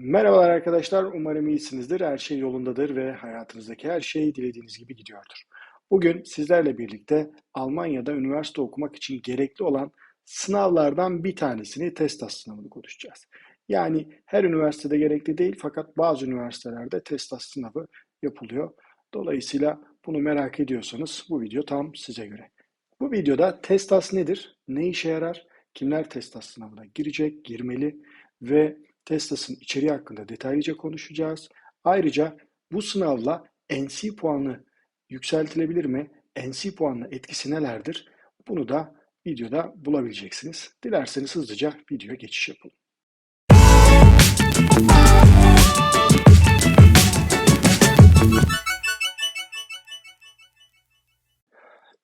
Merhabalar arkadaşlar, umarım iyisinizdir, her şey yolundadır ve hayatınızdaki her şey dilediğiniz gibi gidiyordur. Bugün sizlerle birlikte Almanya'da üniversite okumak için gerekli olan sınavlardan bir tanesini TESTAS sınavını konuşacağız. Yani her üniversitede gerekli değil fakat bazı üniversitelerde TESTAS sınavı yapılıyor. Dolayısıyla bunu merak ediyorsanız bu video tam size göre. Bu videoda TESTAS nedir, ne işe yarar, kimler TESTAS sınavına girecek, girmeli ve TESTAS'ın içeriği hakkında detaylıca konuşacağız. Ayrıca bu sınavla NC puanı yükseltilebilir mi? NC puanının etkisi nelerdir? Bunu da videoda bulabileceksiniz. Dilerseniz hızlıca videoya geçiş yapalım.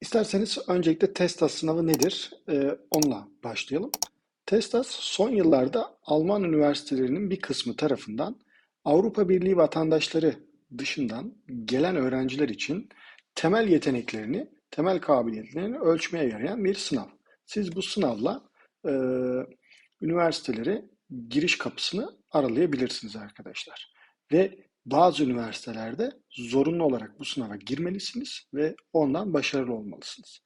İsterseniz öncelikle TESTAS sınavı nedir? Ee, onunla başlayalım. TESTAS son yıllarda Alman üniversitelerinin bir kısmı tarafından Avrupa Birliği vatandaşları dışından gelen öğrenciler için temel yeteneklerini, temel kabiliyetlerini ölçmeye yarayan bir sınav. Siz bu sınavla e, üniversitelere giriş kapısını aralayabilirsiniz arkadaşlar. Ve bazı üniversitelerde zorunlu olarak bu sınava girmelisiniz ve ondan başarılı olmalısınız.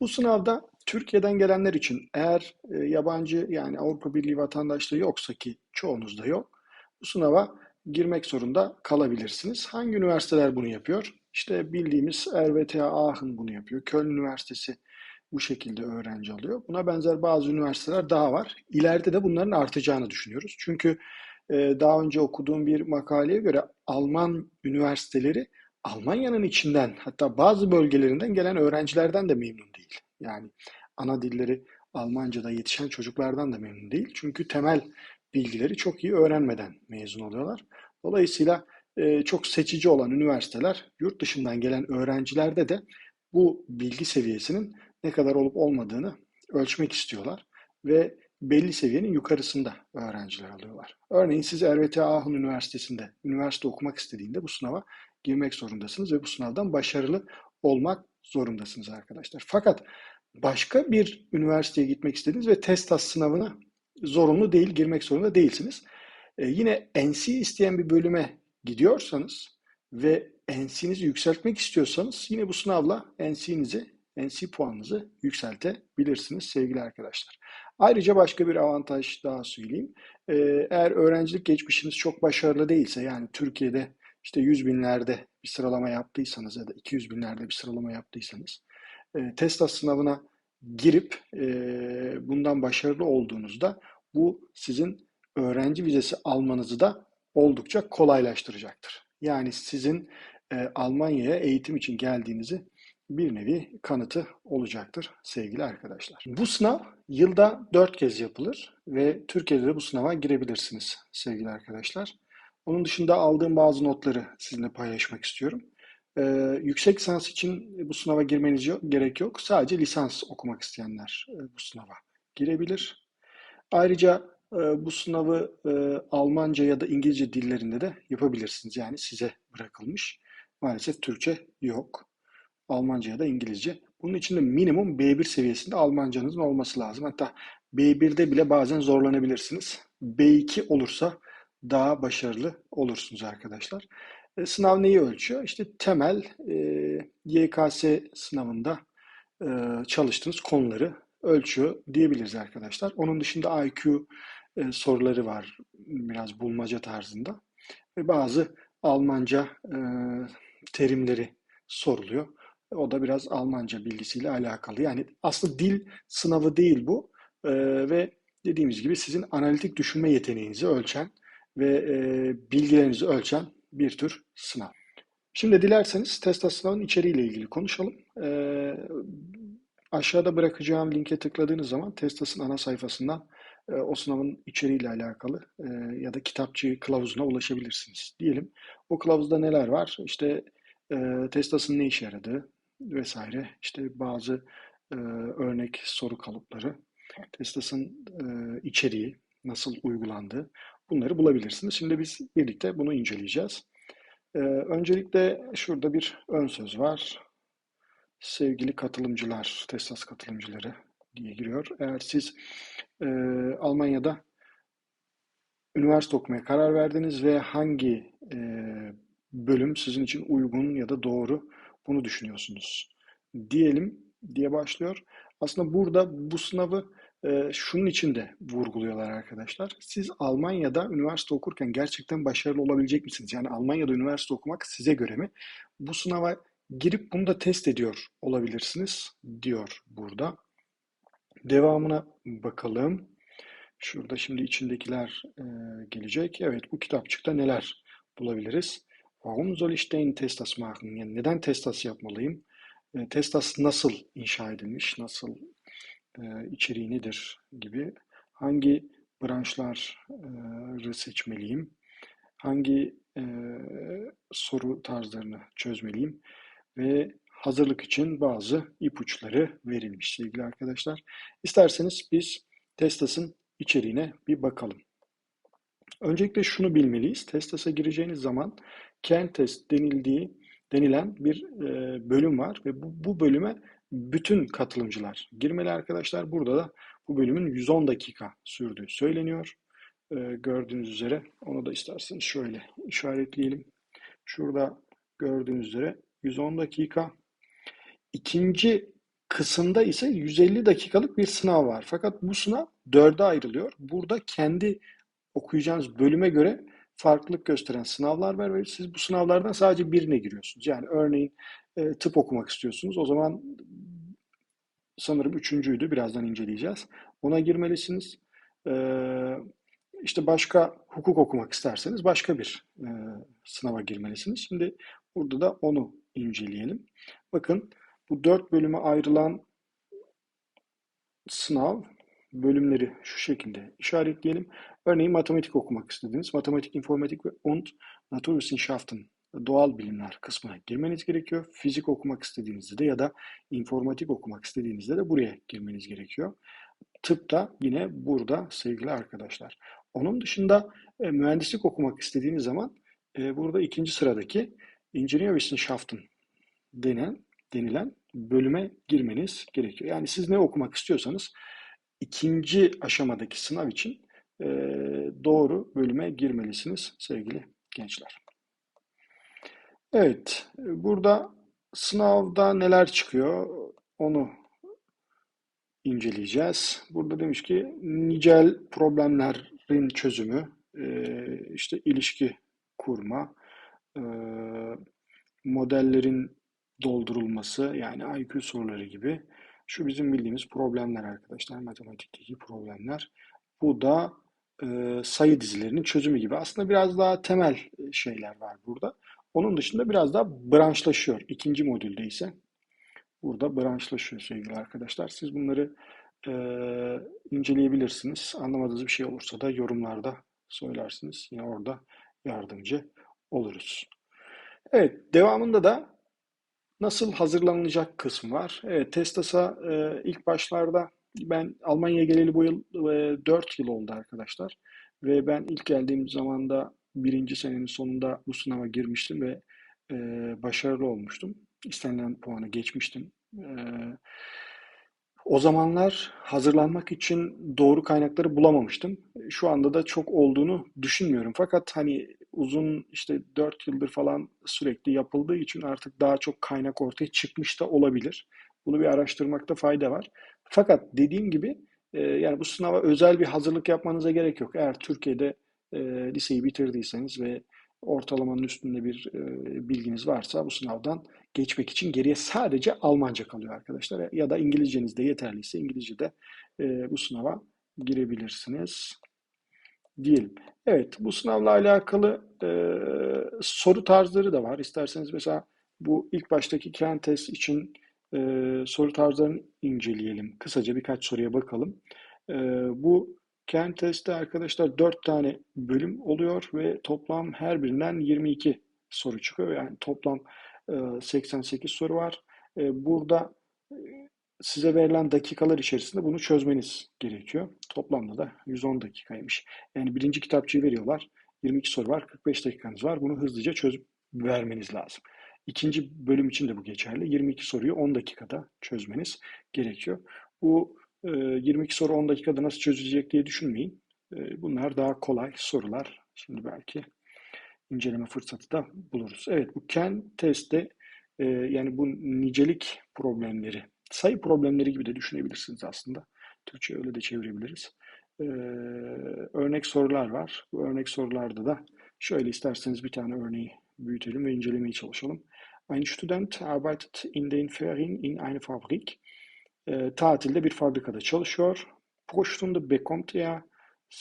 Bu sınavda Türkiye'den gelenler için eğer e, yabancı yani Avrupa Birliği vatandaşlığı yoksa ki çoğunuzda yok, bu sınava girmek zorunda kalabilirsiniz. Hangi üniversiteler bunu yapıyor? İşte bildiğimiz RWTH Aachen bunu yapıyor. Köln Üniversitesi bu şekilde öğrenci alıyor. Buna benzer bazı üniversiteler daha var. İleride de bunların artacağını düşünüyoruz. Çünkü e, daha önce okuduğum bir makaleye göre Alman üniversiteleri Almanya'nın içinden hatta bazı bölgelerinden gelen öğrencilerden de memnun değil. Yani ana dilleri Almanca'da yetişen çocuklardan da memnun değil. Çünkü temel bilgileri çok iyi öğrenmeden mezun oluyorlar. Dolayısıyla e, çok seçici olan üniversiteler yurt dışından gelen öğrencilerde de bu bilgi seviyesinin ne kadar olup olmadığını ölçmek istiyorlar ve belli seviyenin yukarısında öğrenciler alıyorlar. Örneğin siz RWT Aachen Üniversitesi'nde üniversite okumak istediğinde bu sınava girmek zorundasınız ve bu sınavdan başarılı olmak zorundasınız arkadaşlar. Fakat başka bir üniversiteye gitmek istediniz ve TESTAS sınavına zorunlu değil, girmek zorunda değilsiniz. Ee, yine NC isteyen bir bölüme gidiyorsanız ve NC'nizi yükseltmek istiyorsanız yine bu sınavla NC'nizi, NC puanınızı yükseltebilirsiniz sevgili arkadaşlar. Ayrıca başka bir avantaj daha söyleyeyim. Ee, eğer öğrencilik geçmişiniz çok başarılı değilse yani Türkiye'de işte 100 binlerde bir sıralama yaptıysanız ya da 200 binlerde bir sıralama yaptıysanız e, TESTAS sınavına girip e, bundan başarılı olduğunuzda bu sizin öğrenci vizesi almanızı da oldukça kolaylaştıracaktır. Yani sizin e, Almanya'ya eğitim için geldiğinizi bir nevi kanıtı olacaktır sevgili arkadaşlar. Bu sınav yılda 4 kez yapılır ve Türkiye'de de bu sınava girebilirsiniz sevgili arkadaşlar. Onun dışında aldığım bazı notları sizinle paylaşmak istiyorum. Ee, yüksek lisans için bu sınava girmeniz yok, gerek yok. Sadece lisans okumak isteyenler e, bu sınava girebilir. Ayrıca e, bu sınavı e, Almanca ya da İngilizce dillerinde de yapabilirsiniz. Yani size bırakılmış. Maalesef Türkçe yok. Almanca ya da İngilizce. Bunun için de minimum B1 seviyesinde Almancanızın olması lazım. Hatta B1'de bile bazen zorlanabilirsiniz. B2 olursa daha başarılı olursunuz arkadaşlar. E, sınav neyi ölçüyor? İşte temel e, YKS sınavında e, çalıştığınız konuları ölçüyor diyebiliriz arkadaşlar. Onun dışında IQ e, soruları var biraz bulmaca tarzında ve bazı Almanca e, terimleri soruluyor. O da biraz Almanca bilgisiyle alakalı. Yani aslında dil sınavı değil bu e, ve dediğimiz gibi sizin analitik düşünme yeteneğinizi ölçen ve e, bilgilerinizi ölçen bir tür sınav. Şimdi dilerseniz TESTA sınavın içeriğiyle ilgili konuşalım. E, aşağıda bırakacağım linke tıkladığınız zaman TESTAS'ın ana sayfasından e, o sınavın içeriğiyle alakalı e, ya da kitapçı kılavuzuna ulaşabilirsiniz diyelim. O kılavuzda neler var? İşte e, TESTAS'ın ne işe yaradığı vesaire. İşte bazı e, örnek soru kalıpları, TESTAS'ın e, içeriği, nasıl uygulandığı, bunları bulabilirsiniz. Şimdi biz birlikte bunu inceleyeceğiz. Ee, öncelikle şurada bir ön söz var. Sevgili katılımcılar, TESAS katılımcıları diye giriyor. Eğer siz e, Almanya'da üniversite okumaya karar verdiniz ve hangi e, bölüm sizin için uygun ya da doğru bunu düşünüyorsunuz. Diyelim diye başlıyor. Aslında burada bu sınavı e, şunun için de vurguluyorlar arkadaşlar. Siz Almanya'da üniversite okurken gerçekten başarılı olabilecek misiniz? Yani Almanya'da üniversite okumak size göre mi? Bu sınava girip bunu da test ediyor olabilirsiniz diyor burada. Devamına bakalım. Şurada şimdi içindekiler e, gelecek. Evet bu kitapçıkta neler bulabiliriz? Warum soll ich den Testas machen? Yani neden Testas yapmalıyım? E, Testas nasıl inşa edilmiş? Nasıl e, içeriği nedir gibi. Hangi branşları seçmeliyim? Hangi e, soru tarzlarını çözmeliyim? Ve hazırlık için bazı ipuçları verilmiş sevgili arkadaşlar. İsterseniz biz Testas'ın içeriğine bir bakalım. Öncelikle şunu bilmeliyiz. Testas'a gireceğiniz zaman Kentest denildiği denilen bir e, bölüm var ve bu, bu bölüme bütün katılımcılar girmeli arkadaşlar. Burada da bu bölümün 110 dakika sürdüğü söyleniyor. E, gördüğünüz üzere onu da isterseniz şöyle işaretleyelim. Şurada gördüğünüz üzere 110 dakika. İkinci kısımda ise 150 dakikalık bir sınav var. Fakat bu sınav dörde ayrılıyor. Burada kendi okuyacağınız bölüme göre farklılık gösteren sınavlar var ve siz bu sınavlardan sadece birine giriyorsunuz. Yani örneğin e, tıp okumak istiyorsunuz. O zaman sanırım üçüncüydü. Birazdan inceleyeceğiz. Ona girmelisiniz. E, işte başka hukuk okumak isterseniz başka bir e, sınava girmelisiniz. Şimdi burada da onu inceleyelim. Bakın bu dört bölüme ayrılan sınav bölümleri şu şekilde işaretleyelim. Örneğin matematik okumak istediniz. Matematik, informatik ve und Naturwissenschaften doğal bilimler kısmına girmeniz gerekiyor. Fizik okumak istediğinizde de ya da informatik okumak istediğinizde de buraya girmeniz gerekiyor. Tıp da yine burada sevgili arkadaşlar. Onun dışında e, mühendislik okumak istediğiniz zaman e, burada ikinci sıradaki Ingenieurwissenschaften denen denilen bölüme girmeniz gerekiyor. Yani siz ne okumak istiyorsanız ikinci aşamadaki sınav için e, doğru bölüme girmelisiniz sevgili gençler. Evet, burada sınavda neler çıkıyor onu inceleyeceğiz. Burada demiş ki nicel problemlerin çözümü, e, işte ilişki kurma, e, modellerin doldurulması yani IQ soruları gibi şu bizim bildiğimiz problemler arkadaşlar matematikteki problemler. Bu da e, sayı dizilerinin çözümü gibi. Aslında biraz daha temel şeyler var burada. Onun dışında biraz daha branşlaşıyor. İkinci modülde ise burada branşlaşıyor sevgili arkadaşlar. Siz bunları e, inceleyebilirsiniz. Anlamadığınız bir şey olursa da yorumlarda söylersiniz. Yine orada yardımcı oluruz. Evet, devamında da nasıl hazırlanılacak kısmı var. Evet, Testas'a e, ilk başlarda ben Almanya'ya geleli bu yıl e, 4 yıl oldu arkadaşlar. Ve ben ilk geldiğim zaman da birinci senenin sonunda bu sınava girmiştim ve e, başarılı olmuştum. İstenilen puanı geçmiştim. E, o zamanlar hazırlanmak için doğru kaynakları bulamamıştım. Şu anda da çok olduğunu düşünmüyorum. Fakat hani uzun işte 4 yıldır falan sürekli yapıldığı için artık daha çok kaynak ortaya çıkmış da olabilir. Bunu bir araştırmakta fayda var. Fakat dediğim gibi e, yani bu sınava özel bir hazırlık yapmanıza gerek yok. Eğer Türkiye'de e, liseyi bitirdiyseniz ve ortalamanın üstünde bir e, bilginiz varsa bu sınavdan geçmek için geriye sadece Almanca kalıyor arkadaşlar. Ya da İngilizceniz de yeterliyse İngilizce de e, bu sınava girebilirsiniz diyelim. Evet, bu sınavla alakalı e, soru tarzları da var. İsterseniz mesela bu ilk baştaki kent test için e, soru tarzlarını inceleyelim. Kısaca birkaç soruya bakalım. E, bu kent testte arkadaşlar 4 tane bölüm oluyor ve toplam her birinden 22 soru çıkıyor. Yani toplam 88 soru var. Burada size verilen dakikalar içerisinde bunu çözmeniz gerekiyor. Toplamda da 110 dakikaymış. Yani birinci kitapçıyı veriyorlar. 22 soru var, 45 dakikanız var. Bunu hızlıca çözüp vermeniz lazım. İkinci bölüm için de bu geçerli. 22 soruyu 10 dakikada çözmeniz gerekiyor. Bu 22 soru 10 dakikada nasıl çözülecek diye düşünmeyin. E, bunlar daha kolay sorular. Şimdi belki inceleme fırsatı da buluruz. Evet bu can testte yani bu nicelik problemleri, sayı problemleri gibi de düşünebilirsiniz aslında. Türkçe öyle de çevirebiliriz. E, örnek sorular var. Bu örnek sorularda da şöyle isterseniz bir tane örneği büyütelim ve incelemeye çalışalım. Ein Student arbeitet in den Ferien in einer Fabrik. E, tatilde bir fabrikada çalışıyor. Pro Stunde bekommt er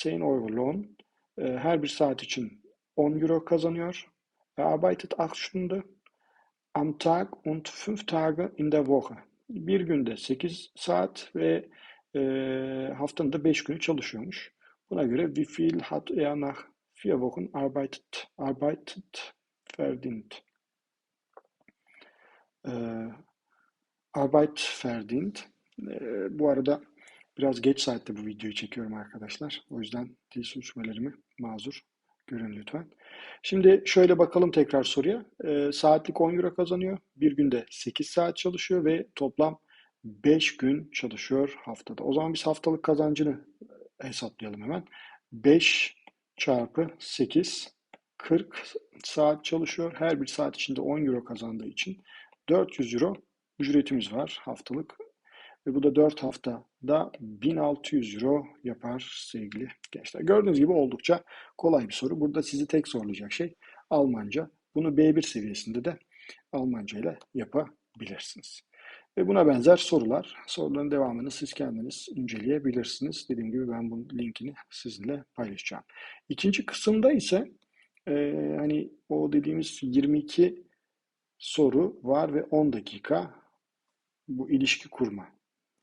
10 Euro Lohn. E, her bir saat için 10 Euro kazanıyor. Er arbeitet 8 Stunden am Tag und 5 Tage in der Woche. Bir günde 8 saat ve e, haftanın da 5 günü çalışıyormuş. Buna göre wie viel hat er nach 4 Wochen arbeitet, arbeitet verdient? E, Arbeit verdient. Bu arada biraz geç saatte bu videoyu çekiyorum arkadaşlar. O yüzden dil sürçmelerimi mazur görün lütfen. Şimdi şöyle bakalım tekrar soruya. E, saatlik 10 euro kazanıyor. Bir günde 8 saat çalışıyor ve toplam 5 gün çalışıyor haftada. O zaman biz haftalık kazancını hesaplayalım hemen. 5 çarpı 8 40 saat çalışıyor. Her bir saat içinde 10 euro kazandığı için 400 euro ücretimiz var haftalık. Ve bu da 4 haftada 1600 euro yapar sevgili gençler. Gördüğünüz gibi oldukça kolay bir soru. Burada sizi tek zorlayacak şey Almanca. Bunu B1 seviyesinde de Almanca ile yapabilirsiniz. Ve buna benzer sorular, soruların devamını siz kendiniz inceleyebilirsiniz. Dediğim gibi ben bunun linkini sizinle paylaşacağım. İkinci kısımda ise e, hani o dediğimiz 22 soru var ve 10 dakika bu ilişki kurma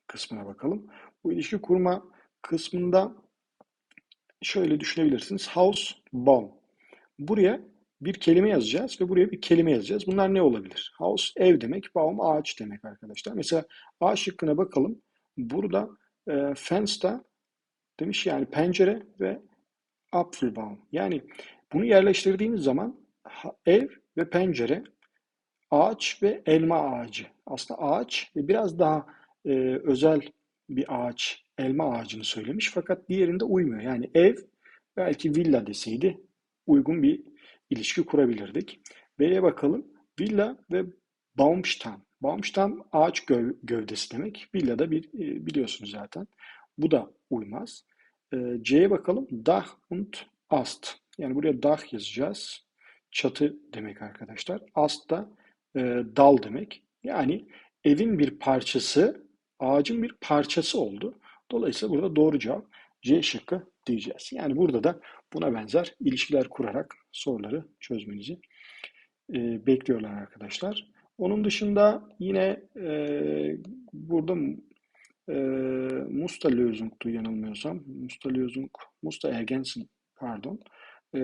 kısmına bakalım. Bu ilişki kurma kısmında şöyle düşünebilirsiniz. House, bomb. Buraya bir kelime yazacağız ve buraya bir kelime yazacağız. Bunlar ne olabilir? House ev demek, baum ağaç demek arkadaşlar. Mesela A şıkkına bakalım. Burada e, fenster demiş yani pencere ve Apfelbaum. Yani bunu yerleştirdiğimiz zaman ev ve pencere, ağaç ve elma ağacı. Aslında ağaç ve biraz daha e, özel bir ağaç, elma ağacını söylemiş fakat diğerinde uymuyor. Yani ev belki villa deseydi uygun bir ilişki kurabilirdik. B'ye bakalım. Villa ve Baumstamm. Baumstamm ağaç göv gövdesi demek. Villa da bir, e, biliyorsunuz zaten. Bu da uymaz. E, C'ye bakalım. Dach und Ast. Yani buraya dach yazacağız. Çatı demek arkadaşlar. Ast da e, dal demek. Yani evin bir parçası, ağacın bir parçası oldu. Dolayısıyla burada doğru cevap C şıkkı diyeceğiz. Yani burada da buna benzer ilişkiler kurarak soruları çözmenizi e, bekliyorlar arkadaşlar. Onun dışında yine e, burada e, Musta Lösung'tu yanılmıyorsam. Musta Lösung, Musta Ergensen pardon. E,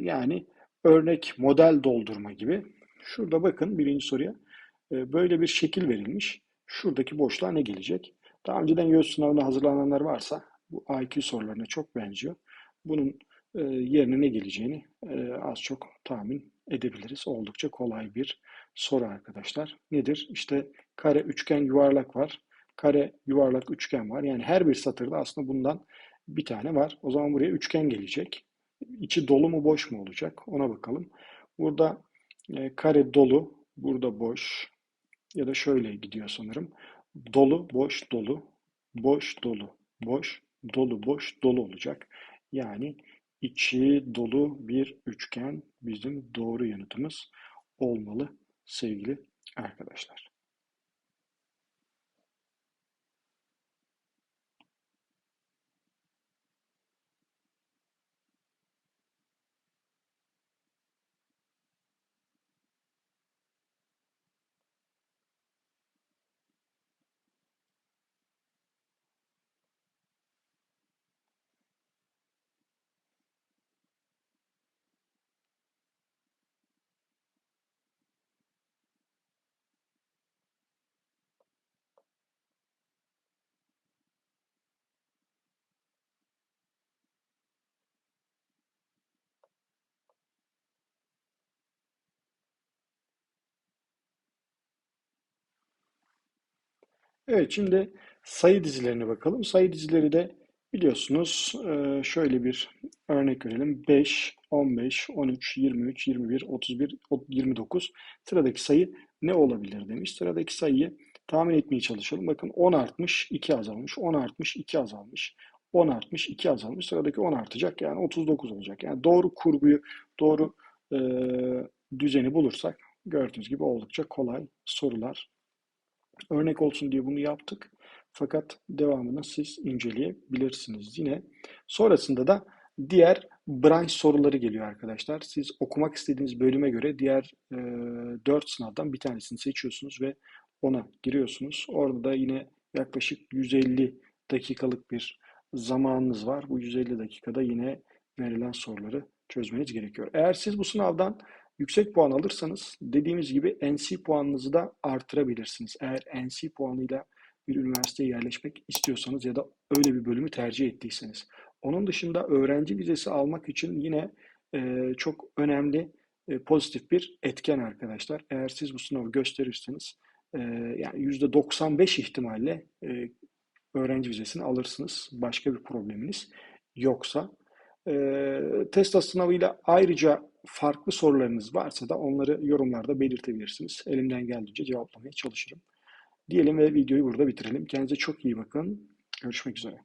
yani örnek model doldurma gibi. Şurada bakın birinci soruya e, böyle bir şekil verilmiş. Şuradaki boşluğa ne gelecek? Daha önceden YÖS sınavına hazırlananlar varsa bu IQ sorularına çok benziyor. Bunun e, yerine ne geleceğini e, az çok tahmin edebiliriz. Oldukça kolay bir soru arkadaşlar. Nedir? İşte kare, üçgen, yuvarlak var. Kare, yuvarlak, üçgen var. Yani her bir satırda aslında bundan bir tane var. O zaman buraya üçgen gelecek. İçi dolu mu boş mu olacak? Ona bakalım. Burada e, kare dolu, burada boş ya da şöyle gidiyor sanırım. Dolu, boş, dolu, boş, dolu, boş, dolu, boş, dolu olacak. Yani içi dolu bir üçgen bizim doğru yanıtımız olmalı sevgili arkadaşlar. Evet şimdi sayı dizilerine bakalım. Sayı dizileri de Biliyorsunuz e, şöyle bir örnek verelim. 5, 15, 13, 23, 21, 31, 29. Sıradaki sayı ne olabilir demiş. Sıradaki sayıyı tahmin etmeye çalışalım. Bakın 10 artmış, 2 azalmış. 10 artmış, 2 azalmış. 10 artmış, 2 azalmış. Sıradaki 10 artacak. Yani 39 olacak. Yani doğru kurguyu, doğru e, düzeni bulursak gördüğünüz gibi oldukça kolay sorular. Örnek olsun diye bunu yaptık. Fakat devamını siz inceleyebilirsiniz yine. Sonrasında da diğer branş soruları geliyor arkadaşlar. Siz okumak istediğiniz bölüme göre diğer e, 4 sınavdan bir tanesini seçiyorsunuz ve ona giriyorsunuz. Orada da yine yaklaşık 150 dakikalık bir zamanınız var. Bu 150 dakikada yine verilen soruları çözmeniz gerekiyor. Eğer siz bu sınavdan yüksek puan alırsanız dediğimiz gibi NC puanınızı da artırabilirsiniz. Eğer NC puanıyla bir üniversiteye yerleşmek istiyorsanız ya da öyle bir bölümü tercih ettiyseniz. Onun dışında öğrenci vizesi almak için yine e, çok önemli e, pozitif bir etken arkadaşlar. Eğer siz bu sınavı gösterirseniz e, yani %95 ihtimalle e, öğrenci vizesini alırsınız. Başka bir probleminiz yoksa. E, TESTA sınavıyla ayrıca farklı sorularınız varsa da onları yorumlarda belirtebilirsiniz. Elimden geldiğince cevaplamaya çalışırım. Diyelim ve videoyu burada bitirelim. Kendinize çok iyi bakın. Görüşmek üzere.